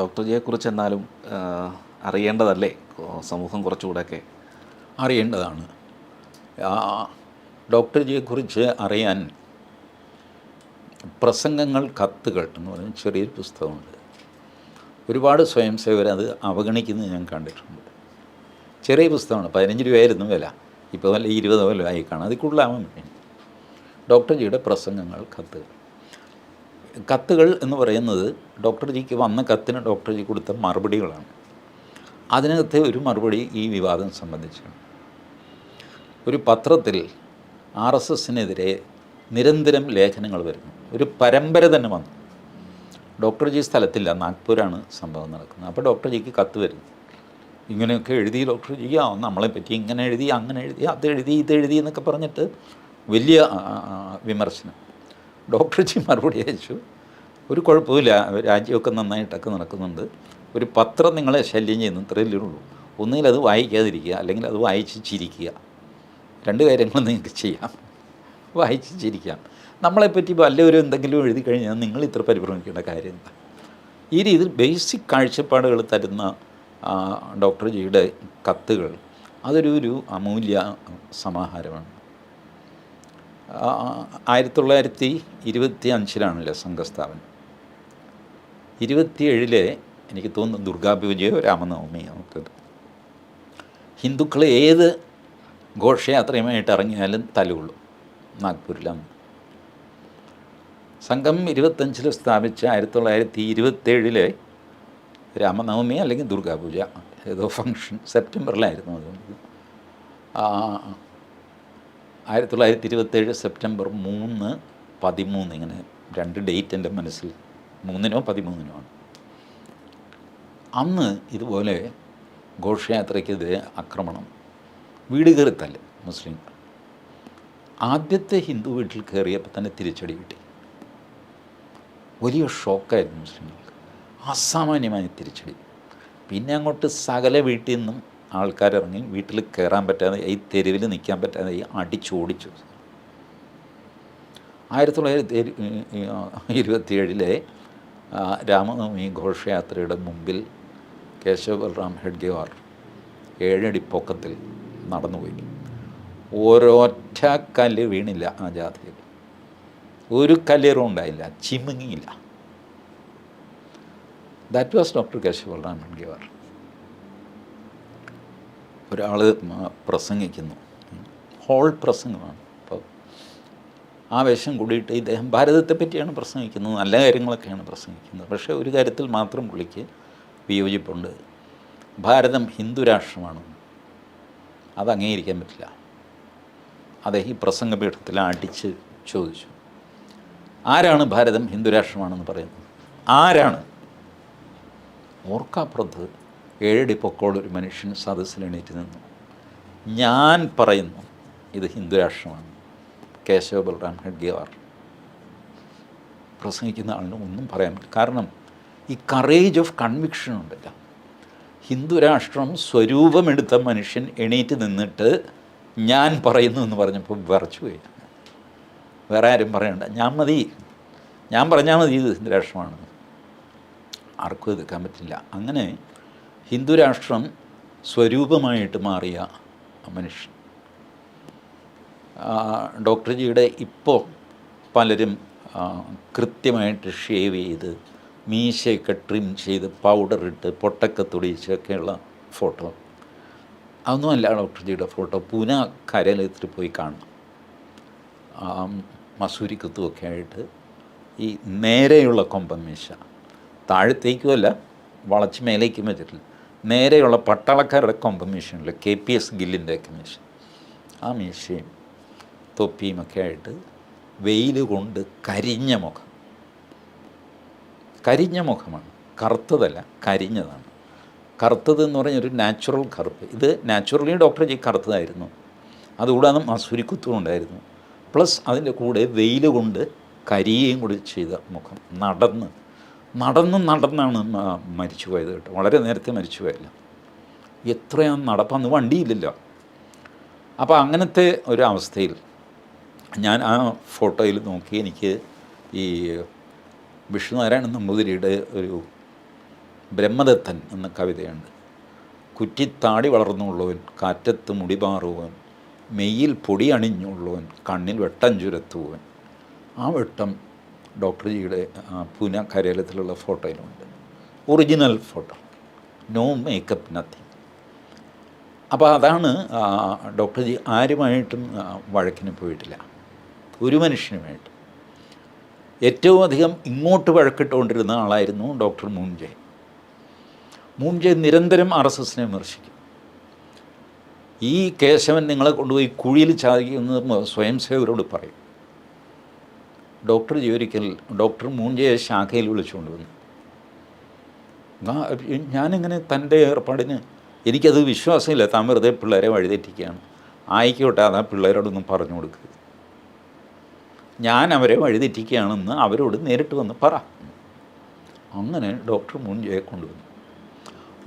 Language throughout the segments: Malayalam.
ഡോക്ടർ ജിയെക്കുറിച്ച് എന്നാലും അറിയേണ്ടതല്ലേ സമൂഹം കുറച്ചുകൂടെയൊക്കെ. അറിയേണ്ടതാണ്. ഡോക്ടർ ജിയെക്കുറിച്ച് അറിയാൻ പ്രസംഗങ്ങൾ കത്തുകൾ എന്ന് പറഞ്ഞ ചെറിയൊരു പുസ്തകമുണ്ട്. ഒരുപാട് സ്വയം സേവർ അത് അവഗണിക്കുന്നത് ഞാൻ കണ്ടിട്ടുണ്ട്. ചെറിയ പുസ്തകമാണ് പതിനഞ്ച് രൂപയായിരുന്നു വില. ഇപ്പോൾ വല്ല ഇരുപതോ വല്ല ആയി കാണാം. അതിൽ കൂടുതലാവാൻ വേണ്ടി ഡോക്ടർ ജിയുടെ പ്രസംഗങ്ങൾ കത്തുകൾ. കത്തുകൾ എന്ന് പറയുന്നത് ഡോക്ടർ ജിക്ക് വന്ന കത്തിന് ഡോക്ടർ ജി കൊടുത്ത മറുപടികളാണ്. അതിനകത്തെ ഒരു മറുപടി ഈ വിവാദം സംബന്ധിച്ചാണ്. ഒരു പത്രത്തിൽ ആർ എസ് എസിനെതിരെ നിരന്തരം ലേഖനങ്ങൾ വരുന്നു. ഒരു പരമ്പര തന്നെ വന്നു. ഡോക്ടർ ജി സ്ഥലത്തില്ല നാഗ്പൂരാണ് സംഭവം നടക്കുന്നത്. അപ്പോൾ ഡോക്ടർ ജിക്ക് കത്ത് വരുന്നു. ഇങ്ങനെയൊക്കെ എഴുതി ഡോക്ടർ ജി ആ നമ്മളെ പറ്റി ഇങ്ങനെ എഴുതി അങ്ങനെ എഴുതി അത് എഴുതി ഇത് എഴുതി എന്നൊക്കെ പറഞ്ഞിട്ട് വലിയ വിമർശനം. ഡോക്ടർ ജി മറുപടി അയച്ചു. ഒരു കുഴപ്പമില്ല രാജ്യമൊക്കെ നന്നായിട്ടൊക്കെ നടക്കുന്നുണ്ട്. ഒരു പത്രം നിങ്ങളെ ശല്യം ചെയ്യുന്നു. ഇത്രയല്ലേ ഉള്ളൂ. ഒന്നുകിൽ അത് വായിക്കാതിരിക്കുക. അല്ലെങ്കിൽ അത് വായിച്ച് ചിരിക്കുക. രണ്ട് കാര്യങ്ങൾ നിങ്ങൾക്ക് ചെയ്യാം. വായിച്ച് ചിരിക്കാം. നമ്മളെപ്പറ്റി വല്ലവരും എന്തെങ്കിലും എഴുതി കഴിഞ്ഞാൽ നിങ്ങൾ ഇത്ര പരിഭ്രമിക്കേണ്ട കാര്യം എന്താ? ഈ രീതിയിൽ ബേസിക് കാഴ്ചപ്പാടുകൾ തരുന്ന ഡോക്ടർ ജിയുടെ കത്തുകൾ അതൊരു ഒരു അമൂല്യ സമാഹാരമാണ്. ആയിരത്തി തൊള്ളായിരത്തി ഇരുപത്തി അഞ്ചിലാണല്ലോ സംഘസ്ഥാപനം. ഇരുപത്തിയേഴിലെ എനിക്ക് തോന്നുന്നു ദുർഗാപൂജയോ രാമനവമിയോ ഒക്കെ. ഹിന്ദുക്കൾ ഏത് ഘോഷയാത്രയുമായിട്ട് ഇറങ്ങിയാലും തലകൊള്ളും നാഗ്പൂരിലാണ് സംഘം ഇരുപത്തഞ്ചിൽ സ്ഥാപിച്ച ആയിരത്തി തൊള്ളായിരത്തി ഇരുപത്തേഴിലെ രാമനവമി അല്ലെങ്കിൽ ദുർഗാപൂജ ഏതോ ഫങ്ഷൻ സെപ്റ്റംബറിലായിരുന്നു അതുകൊണ്ട് ആയിരത്തി തൊള്ളായിരത്തി ഇരുപത്തേഴ് സെപ്റ്റംബർ മൂന്ന് പതിമൂന്ന് ഇങ്ങനെ രണ്ട് ഡേറ്റ് എന്റെ മനസ്സിൽ മൂന്നിനോ പതിമൂന്നിനോ ആണ്. അന്ന് ഇതുപോലെ ഘോഷയാത്രയ്ക്കെതിരെ ആക്രമണം വീട് കയറി തല്ല് മുസ്ലിം. ആദ്യത്തെ ഹിന്ദു വീട്ടിൽ കയറിയപ്പോൾ തന്നെ തിരിച്ചടി കിട്ടി. വലിയ ഷോക്കായിരുന്നു മുസ്ലിങ്ങൾക്ക്. അസാമാന്യമായ തിരിച്ചടി. പിന്നെ അങ്ങോട്ട് സകല വീട്ടിൽ നിന്നും ആൾക്കാരിറങ്ങി വീട്ടിൽ കയറാൻ പറ്റാതെ ഈ തെരുവിൽ നിൽക്കാൻ പറ്റാതെ ഈ അടിച്ചോടിച്ചു. ആയിരത്തി തൊള്ളായിരത്തി ഇരുപത്തിയേഴിലെ രാമനവമി ഘോഷയാത്രയുടെ മുമ്പിൽ കേശവ ബൽറാം ഹെഡ്ഗേവാർ ഏഴടി പൊക്കത്തിൽ നടന്നുപോയി. ഒരൊറ്റ കല്ല് വീണില്ല ആ ജാഥയിൽ. ഒരു കല്ലേറും ഉണ്ടായില്ല ചിമുങ്ങിയില്ല that was doctor Keshava Baliram Hedgewar ഒരാൾ പ്രസംഗിക്കുന്നു. ഹോൾ പ്രസംഗമാണ്. അപ്പോൾ ആവേശം കൂടിയിട്ട് ഇദ്ദേഹം ഭാരതത്തെ പറ്റിയാണ് പ്രസംഗിക്കുന്നത്. നല്ല കാര്യങ്ങളൊക്കെയാണ് പ്രസംഗിക്കുന്നത്. പക്ഷേ ഒരു കാര്യത്തിൽ മാത്രം പുള്ളിക്ക് വിയോജിപ്പുണ്ട്. ഭാരതം ഹിന്ദു രാഷ്ട്രമാണ്. അത് അംഗീകരിക്കാൻ പറ്റില്ല. അദ്ദേഹം ഈ പ്രസംഗപീഠത്തിൽ അടിച്ച് ചോദിച്ചു. ആരാണ് ഭാരതം ഹിന്ദു രാഷ്ട്രമാണെന്ന് പറയുന്നത്? ആരാണ്? ഓർക്കാപ്പുറത്ത് ഏഴടി പൊക്കോളൊരു മനുഷ്യൻ സദസ്സിൽ എണീറ്റ് നിന്നു. ഞാൻ പറയുന്നു ഇത് ഹിന്ദു രാഷ്ട്രമാണ്. കേശവ ബൽറാം ഹെഡ്ഗേവാർ പ്രസംഗിക്കുന്ന ആളിന് ഒന്നും പറയാൻ പറ്റില്ല. കാരണം ഈ കറേജ് ഓഫ് കൺവിക്ഷൻ ഉണ്ടല്ല. ഹിന്ദു രാഷ്ട്രം സ്വരൂപമെടുത്ത മനുഷ്യൻ എണീറ്റ് നിന്നിട്ട് ഞാൻ പറയുന്നു എന്ന് പറഞ്ഞപ്പോൾ വിറച്ചു പോയി. വേറെ ആരും പറയണ്ട. ഞാൻ മതി. ഞാൻ പറഞ്ഞാൽ മതി ഇത് ഹിന്ദു രാഷ്ട്രമാണ് ആർക്കും എതിർക്കാൻ പറ്റില്ല. അങ്ങനെ ഹിന്ദു രാഷ്ട്രം സ്വരൂപമായിട്ട് മാറിയ മനുഷ്യൻ. ഡോക്ടർ ജിയുടെ ഇപ്പോൾ പലരും കൃത്യമായിട്ട് ഷേവ് ചെയ്ത് മീശയൊക്കെ ട്രിം ചെയ്ത് പൗഡർ ഇട്ട് പൊട്ടൊക്കെ തുടിച്ചൊക്കെയുള്ള ഫോട്ടോ. അതൊന്നുമല്ല ഡോക്ടർ ജിയുടെ ഫോട്ടോ. പൂന കരലത്തിൽ പോയി കാണണം. ആ, മസൂരി കുത്തുമൊക്കെ ആയിട്ട് ഈ നേരെയുള്ള കൊമ്പൻ മീശ. താഴത്തേക്കുമല്ല വളച്ച് മേലേക്കും വെച്ചിട്ടില്ല. നേരെയുള്ള പട്ടാളക്കാരുടെ കോമ്പമീഷനിൽ കെ പി എസ് ഗില്ലിന്റെ കമ്മീഷൻ ആ മീശയും തൊപ്പിയും ഒക്കെ ആയിട്ട് വെയിൽ കൊണ്ട് കരിഞ്ഞ മുഖം. കരിഞ്ഞ മുഖമാണ്. കറുത്തതല്ല കരിഞ്ഞതാണ്. കറുത്തത് എന്ന് പറഞ്ഞ ഒരു നാച്ചുറൽ കറുപ്പ്. ഇത് നാച്ചുറലി ഡോക്ടർ ജി കറുത്തതായിരുന്നു. അതുകൂടാതെ മസൂരിക്കുത്തും ഉണ്ടായിരുന്നു. പ്ലസ് അതിന്റെ കൂടെ വെയിൽ കൊണ്ട് കരിയേയും കൂടി ചെയ്ത മുഖം നടന്ന് നടന്ന് നടന്നാണ് മരിച്ചു പോയത് കേട്ടോ. വളരെ നേരത്തെ മരിച്ചു പോയല്ല. എത്രയാണ് നടപ്പാന്ന് വണ്ടിയില്ലല്ലോ. അപ്പോൾ അങ്ങനത്തെ ഒരു അവസ്ഥയിൽ ഞാൻ ആ ഫോട്ടോയിൽ നോക്കി എനിക്ക് ഈ വിഷ്ണുനാരായണൻ നമ്പൂതിരിയുടെ ഒരു ബ്രഹ്മദത്തൻ എന്ന കവിതയുണ്ട്. കുറ്റിത്താടി വളർന്നുള്ളവൻ കാറ്റത്ത് മുടിപാറുവൻ മെയ്യിൽ പൊടി അണിഞ്ഞുള്ളവൻ കണ്ണിൽ വെട്ടം ചുരത്തുവൻ. ആ വെട്ടം ഡോക്ടർ ജിയുടെ പൂന കരേലത്തിലുള്ള ഫോട്ടോയിലുണ്ട് original photo. No makeup nothing. അപ്പോൾ അതാണ് ഡോക്ടർ ജി ആരുമായിട്ടും വഴക്കിന് പോയിട്ടില്ല. ഒരു മനുഷ്യനുമായിട്ട്. ഏറ്റവും അധികം ഇങ്ങോട്ട് വഴക്കിട്ടുകൊണ്ടിരുന്ന ആളായിരുന്നു ഡോക്ടർ മൂൺജെ മൂൺജെ നിരന്തരം ആർ എസ് എസിനെ വിമർശിക്കും. ഈ കേശവൻ നിങ്ങളെ കൊണ്ടുപോയി കുഴിയിൽ ചാകിയെന്ന് സ്വയം സേവകരോട് പറയും. ഡോക്ടർ ജി ഡോക്ടർ മൂഞ്ചയെ ശാഖയിൽ വിളിച്ചുകൊണ്ട് വന്നു "നാ- ഞാനിങ്ങനെ തന്റെ ഏർപ്പാടിന് എനിക്കത് വിശ്വാസമില്ല. താൻ വെറുതെ പിള്ളേരെ വഴിതെറ്റിക്കുകയാണ്. ആയിക്കോട്ടെ അതാ പിള്ളേരോടൊന്നും പറഞ്ഞു കൊടുക്കുക ഞാൻ അവരെ വഴിതെറ്റിക്കുകയാണെന്ന് അവരോട് നേരിട്ട് വന്ന് പറ. അങ്ങനെ ഡോക്ടർ മൂഞ്ചയെ കൊണ്ടുവന്നു.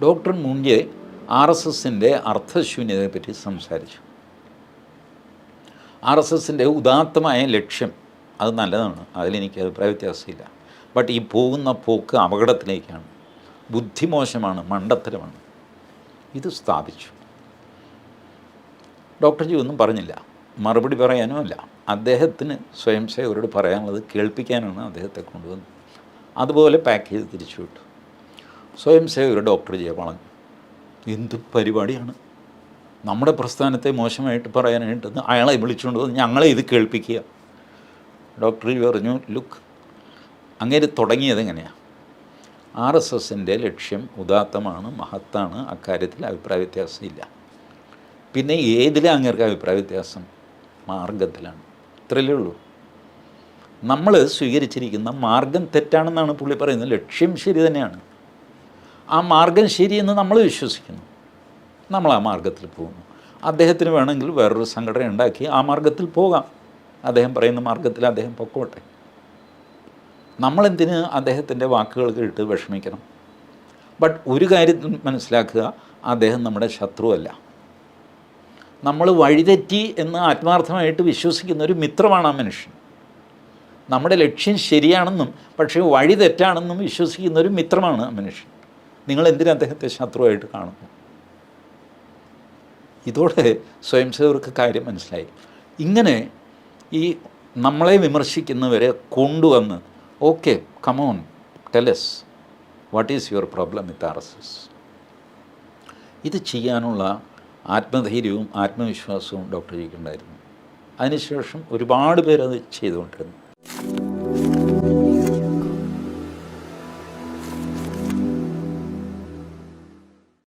ഡോക്ടർ മൂഞ്ചെ ആർ എസ് എസിന്റെ അർത്ഥശൂന്യതയെപ്പറ്റി സംസാരിച്ചു. ആർ എസ് എസിന്റെ ഉദാത്തമായ ലക്ഷ്യം അത് നല്ലതാണ്. അതിലെനിക്ക് അഭിപ്രായ വ്യത്യാസമില്ല. ബട്ട് ഈ പോകുന്ന പോക്ക് അപകടത്തിലേക്കാണ്. ബുദ്ധിമോശമാണ് മണ്ടത്തരമാണ്. ഇത് സ്ഥാപിച്ചു. ഡോക്ടർ ജി ഒന്നും പറഞ്ഞില്ല. മറുപടി പറയാനും അല്ല. അദ്ദേഹത്തിന് സ്വയം സേവരോട് പറയാനുള്ളത് കേൾപ്പിക്കാനാണ് അദ്ദേഹത്തെ കൊണ്ടുവന്നത്. അതുപോലെ പാക്ക് ചെയ്ത് തിരിച്ചു വിട്ടു. സ്വയം സേവർ ഡോക്ടർ ജിയെ പറഞ്ഞു എന്ത് പരിപാടിയാണ്? നമ്മുടെ പ്രസ്ഥാനത്തെ മോശമായിട്ട് പറയാനായിട്ട് അയാളെ വിളിച്ചുകൊണ്ട് വന്ന് ഞങ്ങളെ ഇത് കേൾപ്പിക്കുക. ഡോക്ടർ ഈ പറഞ്ഞു ലുക്ക് അങ്ങനെ തുടങ്ങിയത് എങ്ങനെയാണ് ആർ എസ് എസിന്റെ ലക്ഷ്യം ഉദാത്തമാണ് മഹത്താണ് അക്കാര്യത്തിൽ അഭിപ്രായ വ്യത്യാസമില്ല പിന്നെ ഏതിലെ അങ്ങേർക്ക് അഭിപ്രായ വ്യത്യാസം? മാർഗത്തിലാണ് ഇത്രയല്ലേ ഉള്ളൂ. നമ്മൾ സ്വീകരിച്ചിരിക്കുന്ന മാർഗം തെറ്റാണെന്നാണ് പുള്ളി പറയുന്നത്. ലക്ഷ്യം ശരി തന്നെയാണ്. ആ മാർഗം ശരിയെന്ന് നമ്മൾ വിശ്വസിക്കുന്നു. നമ്മൾ ആ മാർഗത്തിൽ പോകുന്നു. അദ്ദേഹത്തിന് വേണമെങ്കിൽ വേറൊരു സംഘടന ഉണ്ടാക്കി ആ മാർഗത്തിൽ പോകാം. അദ്ദേഹം പറയുന്ന മാർഗത്തിൽ അദ്ദേഹം പൊക്കോട്ടെ. നമ്മളെന്തിന് അദ്ദേഹത്തിന്റെ വാക്കുകൾ കേട്ട് വിഷമിക്കണം? ബട്ട് ഒരു കാര്യം മനസ്സിലാക്കുക അദ്ദേഹം നമ്മുടെ ശത്രുവല്ല. നമ്മൾ വഴിതെറ്റി എന്ന് ആത്മാർത്ഥമായിട്ട് വിശ്വസിക്കുന്ന ഒരു മിത്രമാണ് ആ മനുഷ്യൻ. നമ്മുടെ ലക്ഷ്യം ശരിയാണെന്നും പക്ഷേ വഴി തെറ്റാണെന്നും വിശ്വസിക്കുന്ന ഒരു മിത്രമാണ് ആ മനുഷ്യൻ. നിങ്ങൾ എന്തിനു അദ്ദേഹത്തെ ശത്രുവായിട്ട് കാണുന്നു? ഇതോടെ സ്വയം സേവർക്ക് കാര്യം മനസ്സിലായി. ഇങ്ങനെ ഈ നമ്മളെ വിമർശിക്കുന്നവരെ കൊണ്ടുവന്ന് okay come on tell us what is your problem with R S S ഇത് ചെയ്യാനുള്ള ആത്മധൈര്യവും ആത്മവിശ്വാസവും ഡോക്ടർ ജിക്കുണ്ടായിരുന്നു അതിനുശേഷം ഒരുപാട് പേരത് ചെയ്തുകൊണ്ടിരുന്നു.